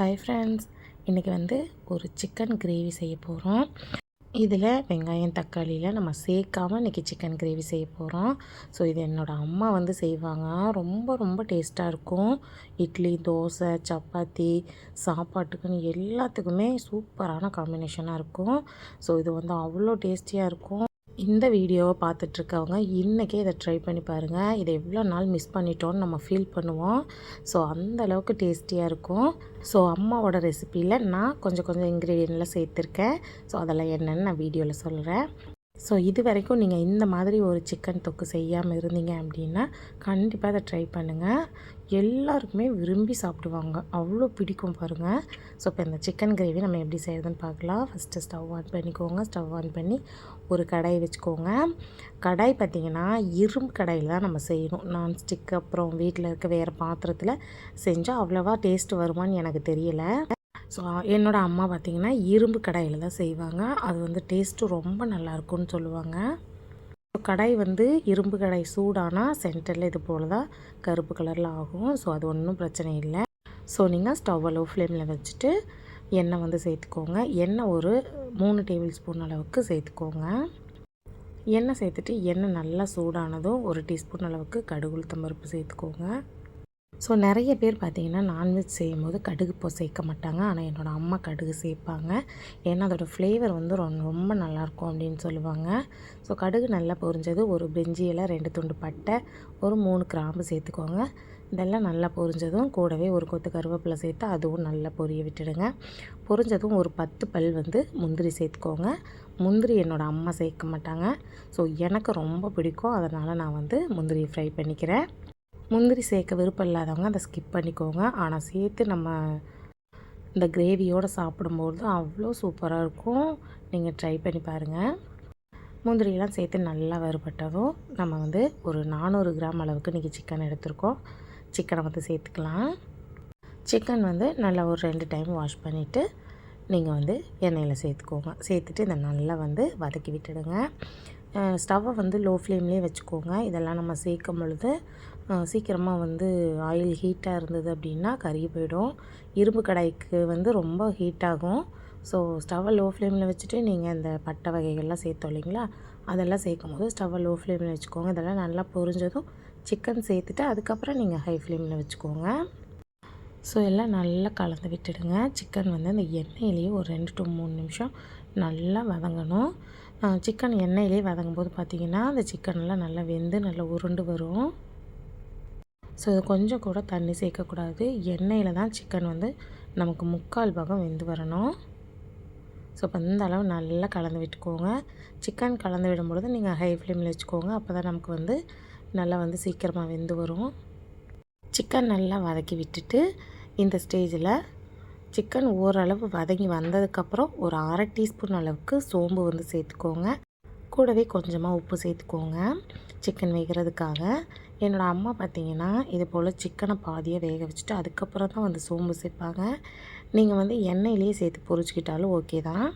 Hi friends இன்றைக்கி வந்து ஒரு சிக்கன் கிரேவி செய்ய போகிறோம் இதில் வெங்காயம் தக்காளியில் நம்ம சேர்க்காம இன்றைக்கி சிக்கன் கிரேவி செய்ய போகிறோம் ஸோ இது என்னோடய அம்மா வந்து செய்வாங்க. ரொம்ப ரொம்ப டேஸ்ட்டாக இருக்கும். இட்லி தோசை சப்பாத்தி சாப்பாட்டுக்குன்னு எல்லாத்துக்குமே சூப்பரான காம்பினேஷனாக இருக்கும். ஸோ இது வந்து அவ்வளோ டேஸ்டியாக இருக்கும். இந்த வீடியோவை பார்த்துட்ருக்கவங்க இன்றைக்கே இதை ட்ரை பண்ணி பாருங்கள் இதை எவ்வளோ நாள் மிஸ் பண்ணிட்டோன்னு நம்ம ஃபீல் பண்ணுவோம். ஸோ அந்த அளவுக்கு டேஸ்டியாக இருக்கும். ஸோ அம்மாவோட ரெசிப்பியில் நான் கொஞ்சம் கொஞ்சம் இன்க்ரீடியன்ட்லாம் சேர்த்துருக்கேன். ஸோ அதெல்லாம் என்னென்னு நான் வீடியோவில் சொல்கிறேன் ஸோ இது வரைக்கும் நீங்கள் இந்த மாதிரி ஒரு சிக்கன் தொக்கு செய்யாமல் இருந்தீங்க அப்படின்னா கண்டிப்பாக அதை ட்ரை பண்ணுங்கள் எல்லாருக்குமே விரும்பி சாப்பிடுவாங்க. அவ்வளோ பிடிக்கும் பாருங்கள் ஸோ இப்போ இந்த சிக்கன் கிரேவி நம்ம எப்படி செய்கிறதுன்னு பார்க்கலாம். ஃபஸ்ட்டு ஸ்டவ் ஆன் பண்ணிக்கோங்க. ஸ்டவ் ஆன் பண்ணி ஒரு கடாய் வச்சுக்கோங்க. கடாய் பார்த்திங்கன்னா இரும்பு கடாயில் தான் நம்ம செய்யணும். நான்ஸ்டிக் அப்புறம் வீட்டில் இருக்க வேறு பாத்திரத்தில் செஞ்சால் அவ்வளோவா டேஸ்ட் வருமானு எனக்கு தெரியலை. ஸோ என்னோடய அம்மா பார்த்திங்கன்னா இரும்பு கடாயில் தான் செய்வாங்க. அது வந்து டேஸ்ட்டு ரொம்ப நல்லாயிருக்கும்னு சொல்லுவாங்க. கடாய் வந்து இரும்பு கடாய் சூடானால் சென்டரில் இது போல் தான் கருப்பு கலரில் ஆகும். ஸோ அது ஒன்றும் பிரச்சனை இல்லை. ஸோ நீங்கள் ஸ்டவ்வை லோ ஃப்ளேமில் வச்சுட்டு எண்ணெய் வந்து சேர்த்துக்கோங்க. எண்ணெய் ஒரு மூணு டேபிள் ஸ்பூன் அளவுக்கு சேர்த்துக்கோங்க. எண்ணெய் சேர்த்துட்டு எண்ணெய் நல்லா சூடானதும் ஒரு டீஸ்பூன் அளவுக்கு கடுகு உளுத்தம்பருப்பு சேர்த்துக்கோங்க. ஸோ நிறைய பேர் பார்த்திங்கன்னா நான்வெஜ் செய்யும்போது கடுகு இப்போ சேர்க்க மாட்டாங்க. ஆனால் என்னோடய அம்மா கடுகு சேர்ப்பாங்க. ஏன்னா அதோடய ஃப்ளேவர் வந்து ரொம்ப ரொம்ப நல்லாயிருக்கும் அப்படின்னு சொல்லுவாங்க. ஸோ கடுகு நல்லா பொரிஞ்சது ஒரு பிரிஞ்சியில் ரெண்டு துண்டு பட்டை ஒரு மூணு கிராம்பு சேர்த்துக்கோங்க. இதெல்லாம் நல்லா பொரிஞ்சதும் கூடவே ஒரு கொத்து கருவேப்பிலை சேர்த்து அதுவும் நல்லா பொரிய விட்டுடுங்க. பொரிஞ்சதும் ஒரு பத்து பல் வந்து முந்திரி சேர்த்துக்கோங்க. முந்திரி என்னோடய அம்மா சேர்க்க மாட்டாங்க. ஸோ எனக்கு ரொம்ப பிடிக்கும். அதனால் நான் வந்து முந்திரி ஃப்ரை பண்ணிக்கிறேன். முந்திரி சேர்க்க விருப்பம் இல்லாதவங்க அதை ஸ்கிப் பண்ணிக்கோங்க. ஆனால் சேர்த்து நம்ம இந்த கிரேவியோடு சாப்பிடும்போது அவ்வளோ சூப்பராக இருக்கும். நீங்கள் ட்ரை பண்ணி பாருங்கள் முந்திரியெல்லாம் சேர்த்து நல்லா வறுபட்டதும் நம்ம வந்து ஒரு நானூறு கிராம் அளவுக்கு இன்றைக்கி சிக்கன் எடுத்துருக்கோம். சிக்கனை வந்து சேர்த்துக்கலாம். சிக்கன் வந்து நல்லா ஒரு ரெண்டு டைம் வாஷ் பண்ணிவிட்டு நீங்கள் வந்து எண்ணெயில் சேர்த்துக்கோங்க. சேர்த்துட்டு இதை நல்லா வந்து வதக்கி விட்டுடுங்க. ஸ்டவ்வை வந்து லோ ஃப்ளேம்லேயே வச்சுக்கோங்க. இதெல்லாம் நம்ம சேர்க்கும் பொழுது சீக்கிரமாக வந்து ஆயில் ஹீட்டாக இருந்தது அப்படின்னா கருகி போயிடும். இரும்பு கடாய்க்கு வந்து ரொம்ப ஹீட் ஆகும். ஸோ ஸ்டவ்வை லோ ஃப்ளேமில் வச்சுட்டு நீங்கள் இந்த பட்டை வகைகள்லாம் சேர்த்தோம் இல்லைங்களா? அதெல்லாம் சேர்க்கும் போது ஸ்டவ்வை லோ ஃப்ளேமில் வச்சுக்கோங்க. இதெல்லாம் நல்லா பொரிஞ்சதும் சிக்கன் சேர்த்துட்டு அதுக்கப்புறம் நீங்கள் ஹை ஃப்ளேமில் வச்சுக்கோங்க. ஸோ எல்லாம் நல்லா கலந்து விட்டுடுங்க. சிக்கன் வந்து அந்த எண்ணெயிலேயே ஒரு ரெண்டு டு மூணு நிமிஷம் நல்லா வதங்கணும். சிக்கன் எண்ணெயிலே வதங்கும்போது பார்த்திங்கன்னா அந்த சிக்கன்லாம் நல்லா வெந்து நல்லா உருண்டு வரும். ஸோ இது கொஞ்சம் கூட தண்ணி சேர்க்கக்கூடாது. எண்ணெயில் தான் சிக்கன் வந்து நமக்கு முக்கால் பாகம் வெந்து வரணும். ஸோ இப்போ இந்த அளவு நல்லா கலந்து விட்டுக்கோங்க. சிக்கன் கலந்து விடும்பொழுது நீங்கள் ஹை ஃப்ளேமில் வச்சுக்கோங்க. அப்போ தான் நமக்கு வந்து நல்லா வந்து சீக்கிரமாக வெந்து வரும். சிக்கன் நல்லா வதக்கி விட்டுட்டு இந்த ஸ்டேஜில் சிக்கன் ஓரளவு வதங்கி வந்ததுக்கப்புறம் ஒரு அரை டீஸ்பூன் அளவுக்கு சோம்பு வந்து சேர்த்துக்கோங்க. கூடவே கொஞ்சமாக உப்பு சேர்த்துக்கோங்க. சிக்கன் வேகிறதுக்காக என்னோடய அம்மா பார்த்திங்கன்னா இது போல் சிக்கனை பாதியாக வேக வச்சுட்டு அதுக்கப்புறம் தான் வந்து சோம்பு சேர்ப்பாங்க. நீங்கள் வந்து எண்ணெயிலேயே சேர்த்து பொறிச்சிக்கிட்டாலும் ஓகே தான்.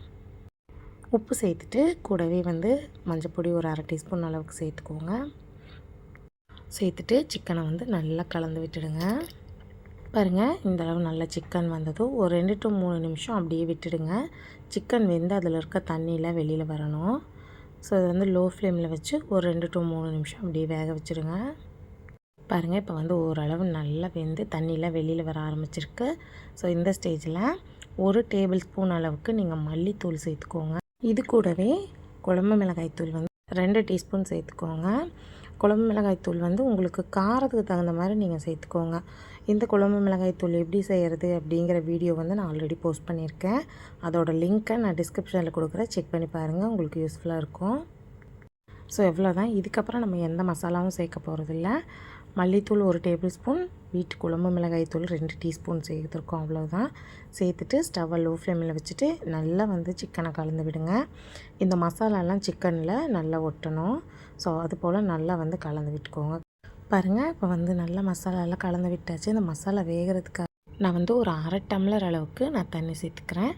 உப்பு சேர்த்துட்டு கூடவே வந்து மஞ்சப்பொடி ஒரு அரை டீஸ்பூன் அளவுக்கு சேர்த்துக்கோங்க. சேர்த்துட்டு சிக்கனை வந்து நல்லா கலந்து விட்டுடுங்க. பாருங்கள் இந்த அளவு நல்ல சிக்கன் வந்ததும் ஒரு ரெண்டு டு மூணு நிமிஷம் அப்படியே விட்டுடுங்க. சிக்கன் வெந்து அதில் இருக்க தண்ணியில் வெளியில் வரணும். ஸோ இது வந்து லோ ஃப்ளேமில் வச்சு ஒரு ரெண்டு டு மூணு நிமிஷம் அப்படியே வேக வச்சுருங்க பாருங்கள் இப்போ வந்து ஓரளவு நல்லா வெந்து தண்ணியில் வெளியில் வர ஆரம்பிச்சிருக்கு. ஸோ இந்த ஸ்டேஜில் ஒரு டேபிள் ஸ்பூன் அளவுக்கு நீங்கள் மல்லித்தூள் சேர்த்துக்கோங்க. இது கூடவே குழம்பு மிளகாய் தூள் வந்து ரெண்டு டீஸ்பூன் சேர்த்துக்கோங்க. குழம்பு மிளகாய் தூள் வந்து உங்களுக்கு காரத்துக்கு தகுந்த மாதிரி நீங்கள் சேர்த்துக்கோங்க. இந்த குழம்பு மிளகாய் தூள் எப்படி செய்கிறது அப்படிங்கிற வீடியோ வந்து நான் ஆல்ரெடி போஸ்ட் பண்ணியிருக்கேன். அதோட லிங்க்கை நான் டிஸ்கிரிப்ஷனில் கொடுக்குறேன். செக் பண்ணி பாருங்கள் உங்களுக்கு யூஸ்ஃபுல்லாக இருக்கும். ஸோ எவ்வளோ தான் இதுக்கப்புறம் நம்ம எந்த மசாலாவும் சேர்க்க போகிறதில்ல மல்லித்தூள் ஒரு டேபிள் ஸ்பூன் வீட்டு குழம்பு மிளகாய் தூள் ரெண்டு டீஸ்பூன் சேர்த்துருக்கோம் அவ்வளோதான் சேர்த்துட்டு ஸ்டவ்வை லோ ஃப்ளேமில் வச்சுட்டு நல்லா வந்து சிக்கனை கலந்து விடுங்க. இந்த மசாலாலாம் சிக்கனில் நல்லா ஒட்டணும். ஸோ அது போல் நல்லா வந்து கலந்து விட்டுக்கோங்க. பாருங்கள் இப்போ வந்து நல்லா மசாலாலாம் கலந்து விட்டாச்சு. இந்த மசாலா வேகிறதுக்காக நான் வந்து ஒரு அரை டம்ளர் அளவுக்கு நான் தண்ணி சேர்த்துக்கிறேன்.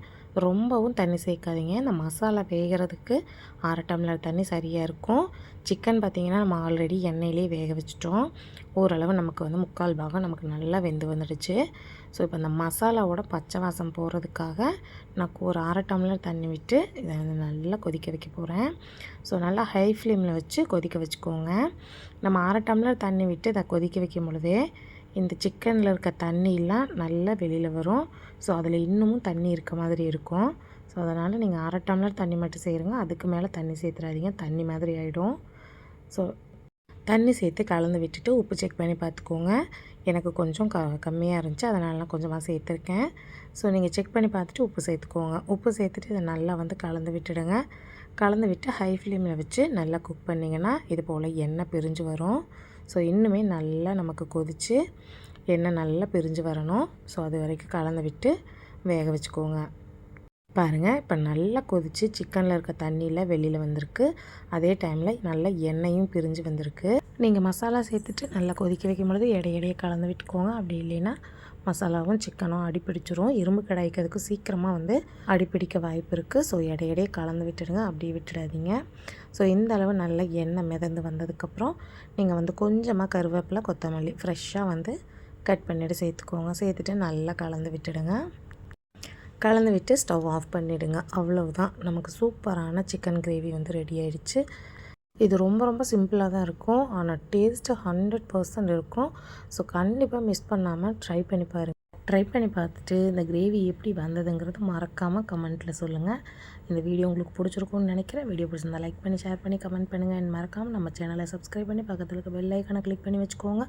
ரொம்பவும் தண்ணி சேர்க்காதீங்க இந்த மசாலா வேகிறதுக்கு அரை டம்ளர் தண்ணி சரியாக இருக்கும். சிக்கன் பார்த்திங்கன்னா நம்ம ஆல்ரெடி எண்ணெயிலே வேக வச்சிட்டோம். ஓரளவு நமக்கு வந்து முக்கால் பாகம் நமக்கு நல்லா வெந்து வந்துடுச்சு. ஸோ இப்போ இந்த மசாலாவோட பச்சை வாசம் போகிறதுக்காக நான் ஒரு அரை டம்ளர் தண்ணி விட்டு இதை வந்து நல்லா கொதிக்க வைக்க போகிறேன் ஸோ நல்லா ஹை ஃப்ளேமில் வச்சு கொதிக்க வச்சுக்கோங்க. நம்ம அரை டம்ளர் தண்ணி விட்டு இதை கொதிக்க வைக்கும் பொழுதே இந்த சிக்கனில் இருக்க தண்ணியெலாம் நல்லா வெளியில் வரும். ஸோ அதில் இன்னமும் தண்ணி இருக்க மாதிரி இருக்கும். ஸோ அதனால் நீங்கள் அரை டம்ளர் தண்ணி மட்டும் செய்கிறங்க அதுக்கு மேலே தண்ணி சேர்த்துறாதீங்க. தண்ணி மாதிரி ஆகிடும் ஸோ தண்ணி சேர்த்து கலந்து விட்டுட்டு உப்பு செக் பண்ணி பார்த்துக்கோங்க. எனக்கு கொஞ்சம் க கம்மியாக இருந்துச்சு. அதனால நான் கொஞ்சமாக சேர்த்துருக்கேன். ஸோ நீங்கள் செக் பண்ணி பார்த்துட்டு உப்பு சேர்த்துக்கோங்க. உப்பு சேர்த்துட்டு இதை நல்லா வந்து கலந்து விட்டுடுங்க. கலந்து விட்டு ஹை ஃப்ளேமில் வச்சு நல்லா குக் பண்ணிங்கன்னா இது போல் எண்ணெய் பிரிஞ்சு வரும். ஸோ இன்னுமே நல்லா நமக்கு கொதித்து எண்ணெய் நல்லா பிரிஞ்சு வரணும். ஸோ அது வரைக்கும் கலந்து விட்டு வேக வச்சுக்கோங்க. பாருங்கள் இப்போ நல்லா கொதித்து சிக்கனில் இருக்க தண்ணியில் வெளியில் வந்திருக்கு. அதே டைமில் நல்லா எண்ணெயும் பிரிஞ்சு வந்திருக்கு. நீங்கள் மசாலா சேர்த்துட்டு நல்லா கொதிக்க வைக்கும் பொழுது இடையிடையே கலந்து விட்டுக்கோங்க. அப்படி இல்லைன்னா மசாலாவும் சிக்கனும் அடிப்பிடிச்சிரும். இரும்பு கடாய்க்கிறதுக்கு சீக்கிரமாக வந்து அடிப்பிடிக்க வாய்ப்பு இருக்குது ஸோ இடையிடையே கலந்து விட்டுடுங்க. அப்படியே விட்டுடாதீங்க. ஸோ இந்த அளவு நல்ல எண்ணெய் மிதந்து வந்ததுக்கப்புறம் நீங்கள் வந்து கொஞ்சமாக கருவேப்பிலை கொத்தமல்லி ஃப்ரெஷ்ஷாக வந்து கட் பண்ணிவிட்டு சேர்த்துக்கோங்க. சேர்த்துட்டு நல்லா கலந்து விட்டுடுங்க. கலந்து விட்டு ஸ்டவ் ஆஃப் பண்ணிவிடுங்க அவ்வளவுதான். நமக்கு சூப்பரான சிக்கன் கிரேவி வந்து ரெடி ஆயிடுச்சு. இது ரொம்ப ரொம்ப சிம்பிளாக தான் இருக்கும். ஆனால் டேஸ்ட்டு ஹண்ட்ரட் பர்சன்ட் இருக்கும். ஸோ கண்டிப்பாக மிஸ் பண்ணாமல் ட்ரை பண்ணி பாருங்கள் ட்ரை பண்ணி பார்த்துட்டு இந்த கிரேவி எப்படி வந்ததுங்கிறது மறக்காமல் கமெண்ட்டில் சொல்லுங்கள் இந்த வீடியோ உங்களுக்கு பிடிச்சிருக்கும்னு நினைக்கிறேன். வீடியோ பிடிச்சிருந்தா லைக் பண்ணி ஷேர் பண்ணி கமெண்ட் பண்ணுங்கள் அண்ட் மறக்காமல் நம்ம சேனலை சப்ஸ்கிரைப் பண்ணி பக்கத்தில் இருக்க பெல் ஐக்கனை கிளிக் பண்ணி வச்சுக்கோங்க.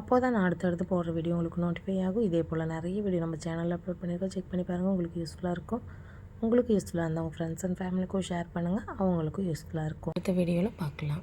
அப்போ தான் நான் அடுத்தடுத்து போடுற வீடியோ உங்களுக்கு நோட்டிஃபை ஆகும். இதே போல் நிறைய வீடியோ நம்ம சேனலில் அப்லோட் பண்ணியிருக்கோம். செக் பண்ணி பாருங்கள் உங்களுக்கு யூஸ்ஃபுல்லாக இருக்கும். உங்களுக்கு யூஸ்ஃபுல்லாக இருந்தால் உங்கள் ஃப்ரெண்ட்ஸ் அண்ட் ஃபேமிலிக்கும் ஷேர் பண்ணுங்கள் அவங்களுக்கும் யூஸ்ஃபுல்லாக இருக்கும். அடுத்த வீடியோவில் பார்க்கலாம்.